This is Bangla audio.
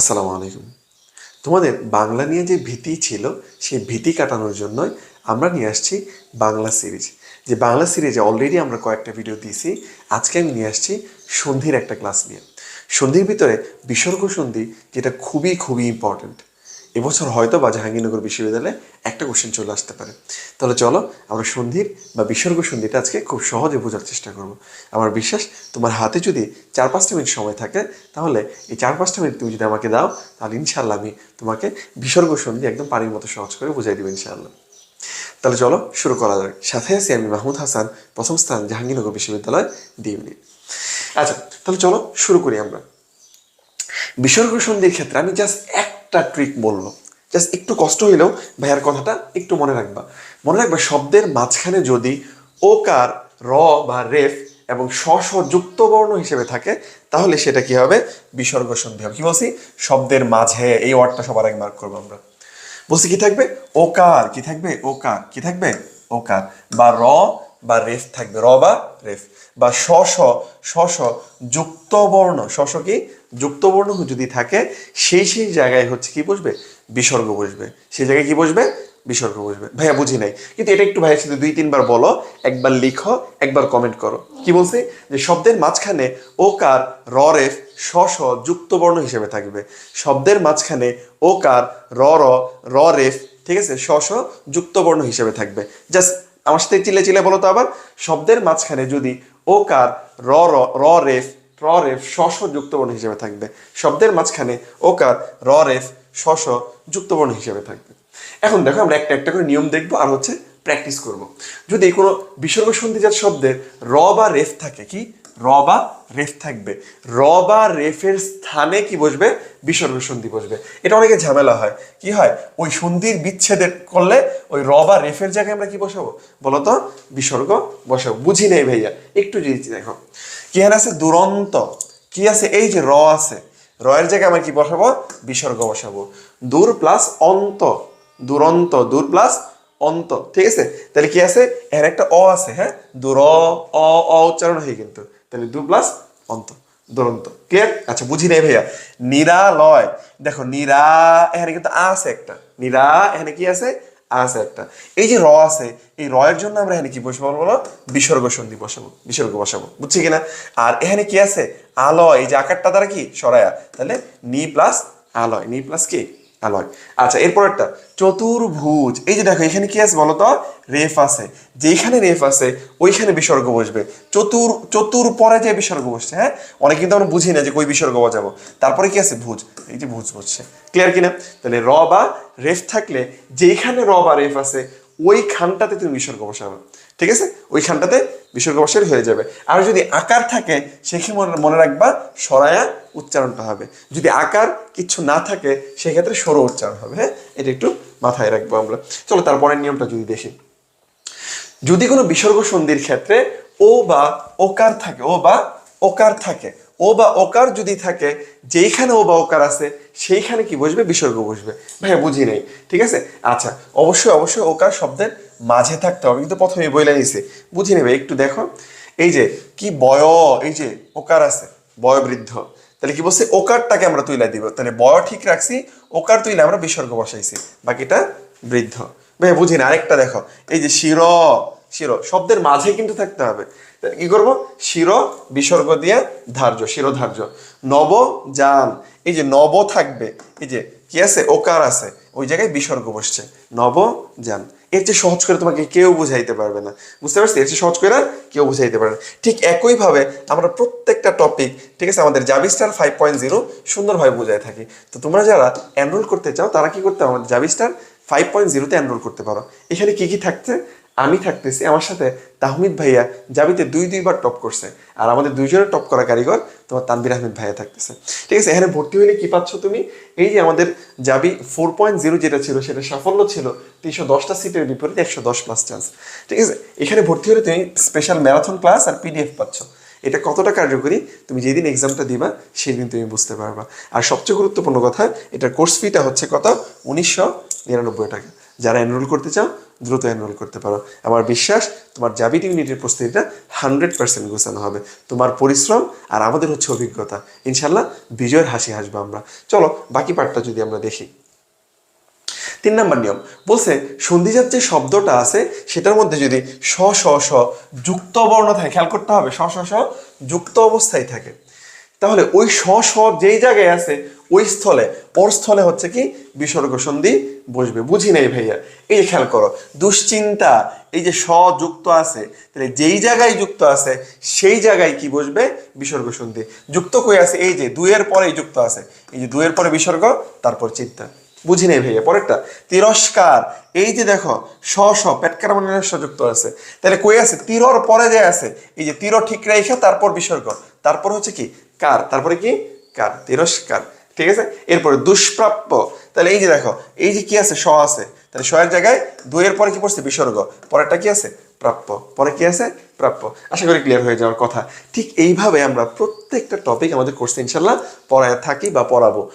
আসসালামু আলাইকুম। তোমাদের বাংলা নিয়ে যে ভীতি ছিল, সেই ভীতি কাটানোর জন্যই আমরা নিয়ে আসছি বাংলা সিরিজ। যে বাংলা সিরিজে অলরেডি আমরা কয়েকটা ভিডিও দিয়েছি। আজকে আমি নিয়ে আসছি সন্ধির একটা ক্লাস নিয়ে। সন্ধির ভিতরে বিসর্গ সন্ধি, যেটা খুবই খুবই ইম্পর্ট্যান্ট এবছর হয়তো বা জাহাঙ্গীরনগর বিশ্ববিদ্যালয়ে একটা কোশ্চেন চলে আসতে পারে। তাহলে চলো, আমরা সন্ধির বা বিসর্গ সন্ধিটা আজকে খুব সহজে বোঝার চেষ্টা করব। আমার বিশ্বাস, তোমার হাতে যদি চার পাঁচটা মিনিট সময় থাকে, তাহলে এই চার পাঁচটা মিনিট তুমি যদি আমাকে দাও, তাহলে ইনশাল্লাহ আমি তোমাকে বিসর্গ সন্ধি একদম পানির মতো সহজ করে বুঝাই দেবো ইনশাআল্লাহ। তাহলে চলো, শুরু করা যাক। সাথে আছি আমি মাহমুদ হাসান, প্রথম স্থান জাহাঙ্গীরনগর বিশ্ববিদ্যালয় ডি আচ্ছা তাহলে চলো, শুরু করি আমরা। বিসর্গ সন্ধির ক্ষেত্রে আমি জাস্ট একটা ট্রিক বলল জাস্ট একটু কষ্ট হইলেও ভাইয়ার কথাটা একটু মনে রাখবা। মনে রাখবা শব্দের মাঝখানে যদি ওকার, র বা রেফ এবং স স যুক্ত বর্ণ হিসেবে থাকে, তাহলে সেটা কি হবে? বিসর্গ সন্ধি হবে। কি বলছি? শব্দের মাঝে এই ওয়ার্ডটা সবার আগে মার্ক করব আমরা। বলছি কি থাকবে? ওকার। কি থাকবে? ওকার। কি থাকবে? ওকার। বা র বা রেফ থাকবে, র বা রেফ, বা শ শ যুক্ত বর্ণ শ শ কি? যুক্ত বর্ণ যদি থাকে, সেই সেই জায়গায় হচ্ছে কি বসবে? বিসর্গ বসবে। সেই জায়গায় কি বসবে? বিসর্গ বসবে। ভাইয়া বুঝি নাই। কিন্তু এটা একটু ভাইয়ের সাথে দুই, তিনবার বলো, একবার লিখো, একবার কমেন্ট করো। কি বলছি? যে শব্দের মাঝখানে ওকার র, রেফ, শ শ যুক্ত বর্ণ হিসেবে থাকবে। শব্দের মাঝখানে ওকার র র র, রেফ, ঠিক আছে? শ শ যুক্ত বর্ণ হিসেবে থাকবে। জাস্ট আমার সাথে চিলে চিলে বলো তো আবার। শব্দের মাঝখানে যদি ওকার, র র রেফ র, রেফ শশ যুক্তবর্ণ হিসেবে থাকবে। শব্দের মাঝখানে ওকার, র, রেফ শশ যুক্তবর্ণ হিসেবে থাকবে। এখন দেখো আমরা একটা একটা করে নিয়ম দেখব, আর হচ্ছে প্র্যাকটিস করব। যদি কোনো বিসর্গ সন্ধিজাত শব্দের র বা রেফ থাকে, কি? র বা রেফ থাকবে। র বা রেফের স্থানে কি বসবে? বিসর্গ সন্ধি বসবে। এটা অনেকে ঝামেলা হয়। কি হয়? ওই সন্ধির বিচ্ছেদের করলে ওই র বা রেফের জায়গায় আমরা কি বসাবো? বলতো, বিসর্গ বসাবো। বুঝি নেই ভাইয়া? একটু যদি দেখো। কি হ্যাঁ আছে? দুরন্ত। কি আছে? এই যে র আছে র এর জায়গায় আমরা কি বসাবো? বিসর্গ বসাবো। দূর প্লাস অন্ত। দুরন্ত। দূর প্লাস অন্ত, ঠিক আছে? তাহলে কি আছে? এর একটা অ আছে হ্যাঁ? দূর অ অ উচ্চারণ হয় কিন্তু। তাহলে দু প্লাস অন্ত, দুরন্ত। ক্লিয়ার আচ্ছা বুঝি নাই ভাইয়া। নিরালয়। দেখো, নিরা, এখানে কিন্তু আ আছে একটা। নিরা, এখানে কি আছে? আছে একটা। এই যে র আছে, এই র এর জন্য আমরা এখানে কি বসবো বলো? বিসর্গ সন্ধি বসাবো, বিসর্গ বসাবো। বুঝছি কিনা? আর এখানে কি আছে? আলয়, এই যে আকারটা দ্বারা কি? সরায়া। তাহলে নি প্লাস আলয়। নি প্লাস কি? আলয়। আচ্ছা এরপরেরটা চতুর্ভুজ। এই যে দেখো, এখানে কি আছে বলতো? রেফ আছে। যেখানে রেফ আছে, ওইখানে বিসর্গ বসবে। চতুর চতুর পরে যে বিসর্গ বসছে হ্যাঁ? অনেক কিন্তু আমরা বুঝি না যে কই বিসর্গ বজাবো তারপরে কি আছে? ভুজ। এই যে ভুজ বসছে। ক্লিয়ার কিনা? তাহলে র বা রেফ থাকলে যেখানে র বা রেফ আছে, ওইখানটাতে তুমি বিসর্গ বসাবে। ঠিক আছে? ওইখানটাতে বিসর্গ বসালে হয়ে যাবে। আর যদি আকার থাকে, সেক্ষেত্রে মনে রাখবা সরায়া উচ্চারণটা হবে। যদি আকার কিছু না থাকে, সেক্ষেত্রে সরো উচ্চারণ হবে হ্যাঁ? এটা একটু মাথায় রাখব আমরা। চলো, তারপরের নিয়মটা যদি দেখি। যদি কোনো বিসর্গ সন্ধির ক্ষেত্রে ও বা ওকার থাকে, ও বা ওকার থাকে ও বা ওকার যদি থাকে, যেইখানে ও বা ওকার আছে, সেইখানে কি বসবে? বিসর্গ বসবে। ভাইয়া, বুঝি নেই। ঠিক আছে? আচ্ছা অবশ্যই অবশ্যই ওকার শব্দের মাঝে থাকতে হবে। কিন্তু প্রথমে বইলে নিছে বুঝি নেবে একটু দেখো। এই যে, কি বয়, এই যে ওকার আছে, বয়বৃদ্ধ। তাহলে কি বলছে? ওকারটাকে আমরা তুইলা দিব। তাহলে বয় ঠিক রাখছি, ওকার তুইলে আমরা বিসর্গ বসাইছি। বাকিটা বৃদ্ধ। ভাইয়া, বুঝি না আরেকটা দেখো। এই যে শির শির, শব্দের মাঝে কিন্তু থাকতে হবে। কি করব? শির, বিসর্গ দিয়ে ধার্য শিরোধার্য নব যান এই যে নব থাকবে, এই যে কি আছে? ওকার আছে। ওই জায়গায় বিসর্গ বসছে। নব যান এর চেয়ে সহজ করে তোমাকে কেউ বুঝাইতে পারবে না। বুঝতে পারছি? এর চেয়ে সহজ করে কেউ বুঝাইতে পারবে না। ঠিক একইভাবে আমরা প্রত্যেকটা টপিক ঠিক আছে? আমাদের জাবি স্টার ফাইভ পয়েন্ট জিরো সুন্দরভাবে বুঝাই থাকি। তো তোমরা যারা এনরোল করতে চাও, তারা কি করতে আমাদের জাবি স্টার ফাইভ পয়েন্ট জিরোতে এনরোল করতে পারো। এখানে কি কি থাকছে? আমি থাকতেছি আমার সাথে তাহমিদ ভাইয়া জাবিতে দুই, দুইবার টপ করছে। আর আমাদের দুইজনের টপ করা কারিগর তোমার তানবির আহমেদ ভাইয়া থাকতেছে। ঠিক আছে, এখানে ভর্তি হইলে কি পাচ্ছ তুমি? এই যে আমাদের জাবি ফোর পয়েন্ট জিরো যেটা ছিল, সেটা সাফল্য ছিল তিনশো দশটা সিটের বিপরীতে একশো দশ প্লাস চান্স ঠিক আছে, এখানে ভর্তি হলে তুমি স্পেশাল ম্যারাথন ক্লাস আর পিডিএফ পাচ্ছ। এটা কতটা কার্যকরী? তুমি যেদিন এক্সামটা দিবা, সেদিন তুমি বুঝতে পারবা। আর সবচেয়ে গুরুত্বপূর্ণ কথা, এটার কোর্স ফিটা হচ্ছে কত? উনিশশো নিরানব্বই টাকা। যারা এনরোল করতে চাও দ্রুত এনরোল করতে পারো। আমার বিশ্বাস, তোমার জাবিট ইউনিটের প্রস্তুতিটা হান্ড্রেড পার্সেন্ট গোছানো হবে। তোমার পরিশ্রম আর আমাদের হচ্ছে অভিজ্ঞতা। ইনশাল্লাহ বিজয়ের হাসি হাসবো আমরা। চলো, বাকি পার্টটা যদি আমরা দেখি। তিন নম্বর নিয়ম। বলছে সন্ধিজাত যে শব্দটা আছে, সেটার মধ্যে যদি স স স যুক্ত বর্ণ থাকে, খেয়াল করতে হবে, স স স যুক্ত অবস্থায় থাকে। তাহলে ওই স স যেই জায়গায় আছে ওই স্থলে, ওর স্থলে হচ্ছে কি বিসর্গ সন্ধি বসবে। বুঝি নাই ভাইয়া? এই খেয়াল করো, দুশ্চিন্তা, এই যে স যুক্ত আছে, তাহলে যেই জায়গায় যুক্ত আছে, সেই জায়গায় কি বসবে? বিসর্গ সন্ধি। যুক্ত কই আছে? এই যে দুইয়ের পরেই যুক্ত আছে। এই যে দুয়ের পরে বিসর্গ, তারপর চিন্তা। বুঝি নেই ভাইয়া? পরেরটা, তিরস্কার। এই যে দেখো স স পেটকার মানে যুক্ত আছে। তাহলে কই আছে? তীরর পরে যে আছে, এই যে তীর ঠিক রেখে তারপর বিসর্গ। তারপর হচ্ছে কি? কার? তারপরে কি? কার? তিরস্কার। ঠিক আছে? এরপরে দুষ্প্রাপ্য। তাহলে এই যে দেখো, এই যে কি আছে? স আছে। তাহলে এর জায়গায় দুইয়ের পরে কি পড়ছে? বিসর্গ। পরেরটা কি আছে? প্রাপ্য। পরে কি আছে? প্রাপ্য। আশা করি ক্লিয়ার হয়ে যাওয়ার কথা। ঠিক এইভাবে আমরা প্রত্যেকটা টপিক আমাদের কোর্সে ইনশাল্লাহ পড়ায় থাকি বা পড়াবো।